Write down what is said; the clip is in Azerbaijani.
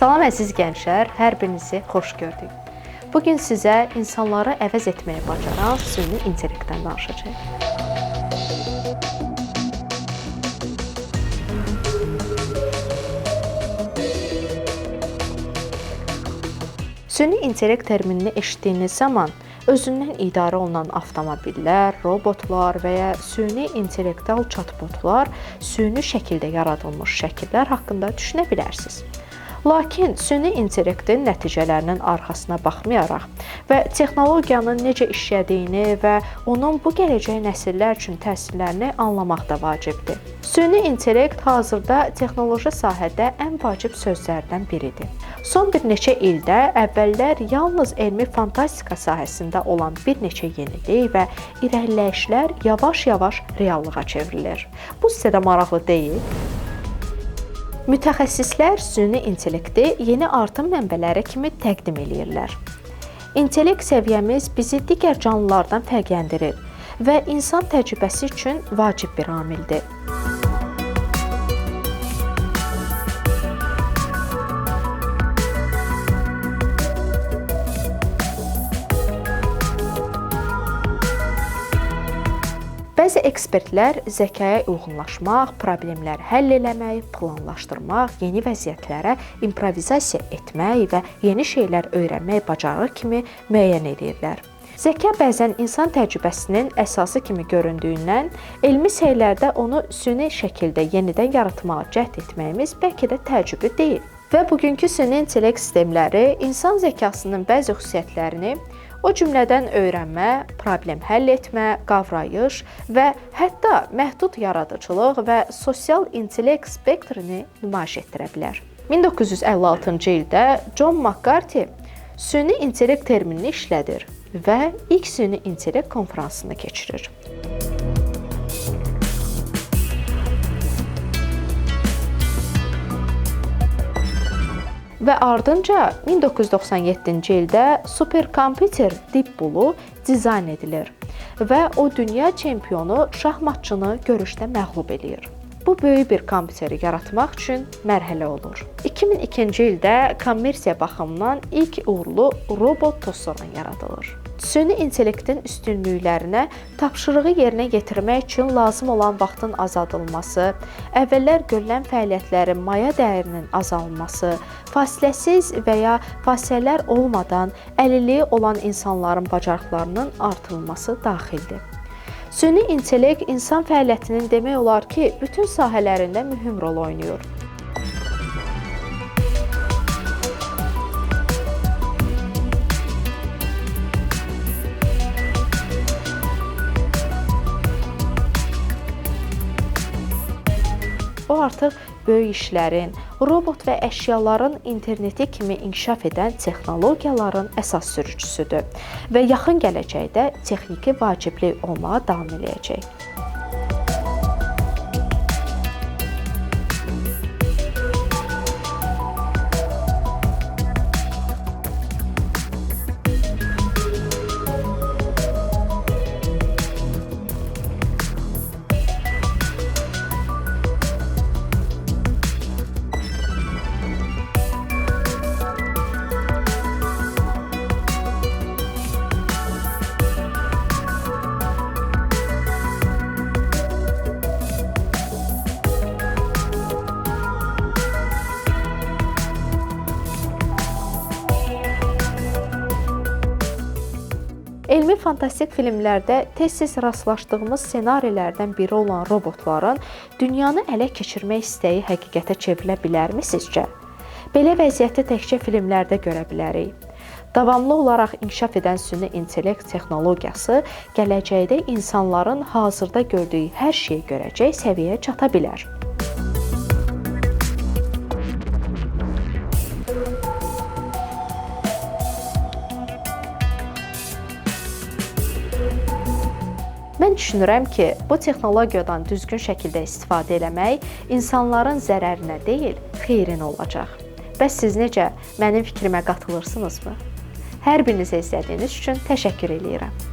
Salam əziz gənclər, hər birinizi xoş gördük. Bu gün sizə insanları əvəz etməyi bacaran süni intellektdən danışacağıq. Süni intellekt terminini eşitdiyiniz zaman özündən idarə olunan avtomobillər, robotlar və ya süni intellektual chatbotlar süni şəkildə yaradılmış şəkillər haqqında düşünə bilərsiniz. Lakin süni intellektin nəticələrinin arxasına baxmayaraq və texnologiyanın necə işlədiyini və onun bu gələcək nəsillər üçün təsirlərini anlamaq da vacibdir. Süni intellekt hazırda texnoloji sahədə ən vacib sözlərdən biridir. Son bir neçə ildə əvvəllər yalnız elmi fantastika sahəsində olan bir neçə yenilik və irəliləyişlər yavaş-yavaş reallığa çevrilir. Bu sizə də maraqlı deyil? Mütəxəssislər süni intellekti yeni artım mənbələri kimi təqdim eləyirlər. İntellekt səviyyəmiz bizi digər canlılardan fərqləndirir və insan təcrübəsi üçün vacib bir amildir. Bəzi ekspertlər zəkaya uyğunlaşmaq, problemlər həll etmək, planlaşdırmaq, yeni vəziyyətlərə improvizasiya etmək və yeni şeylər öyrənmək bacarığı kimi müəyyən edirlər. Zəka bəzən insan təcrübəsinin əsası kimi göründüyündən elmi səylərdə onu süni şəkildə yenidən yaratmağa cəhd etməyimiz bəlkə də təəccüblü deyil. Və bugünkü süni intellekt sistemləri insan zəkasının bəzi xüsusiyyətlərini O cümlədən öyrənmə, problem həll etmə, qavrayış və hətta məhdud yaradıcılıq və sosial intellekt spektrini nümayiş etdirə bilər. 1956-cı ildə John McCarthy süni intellekt terminini işlədir və ilk süni intellekt konfransını keçirir. Və ardınca 1997-ci ildə superkompüter Deep Blue dizayn edilir və o dünya çempionu şahmatçını görüşdə məğlub eləyir. Bu böyük bir kompüteri yaratmaq üçün mərhələ olur. 2002-ci ildə kommersiya baxımından ilk uğurlu robot tostoran yaradılır. Süni intellektin üstünlüklərinə tapşırığı yerinə yetirmək üçün lazım olan vaxtın azaldılması, əvvəllər görülən fəaliyyətlərin maya dəyərinin azalması, fasiləsiz və ya fasilələr olmadan əlilliyi olan insanların bacarıqlarının artırılması daxildir. Süni intellekt insan fəaliyyətinin demək olar ki, bütün sahələrində mühüm rol oynayır. Artıq böyük işlərin, robot və əşyaların interneti kimi inkişaf edən texnologiyaların əsas sürücüsüdür və yaxın gələcəkdə texniki vaciblik olmağa davam eləyəcək. Fantastik filmlərdə tez-tez rastlaşdığımız ssenarilərdən biri olan robotların dünyanı ələ keçirmək istəyi həqiqətə çevrilə bilərmi sizcə? Belə vəziyyəti təkcə filmlərdə görə bilərik. Davamlı olaraq inkişaf edən süni intellekt texnologiyası gələcəkdə insanların hazırda gördüyü hər şeyi görəcək səviyyəyə çata bilər. Mən düşünürəm ki, bu texnologiyadan düzgün şəkildə istifadə etmək insanların zərərinə deyil, xeyrinə olacaq. Bəs siz necə mənim fikrimə qatılırsınızmı? Hər birinizi izlədiyiniz üçün təşəkkür eləyirəm.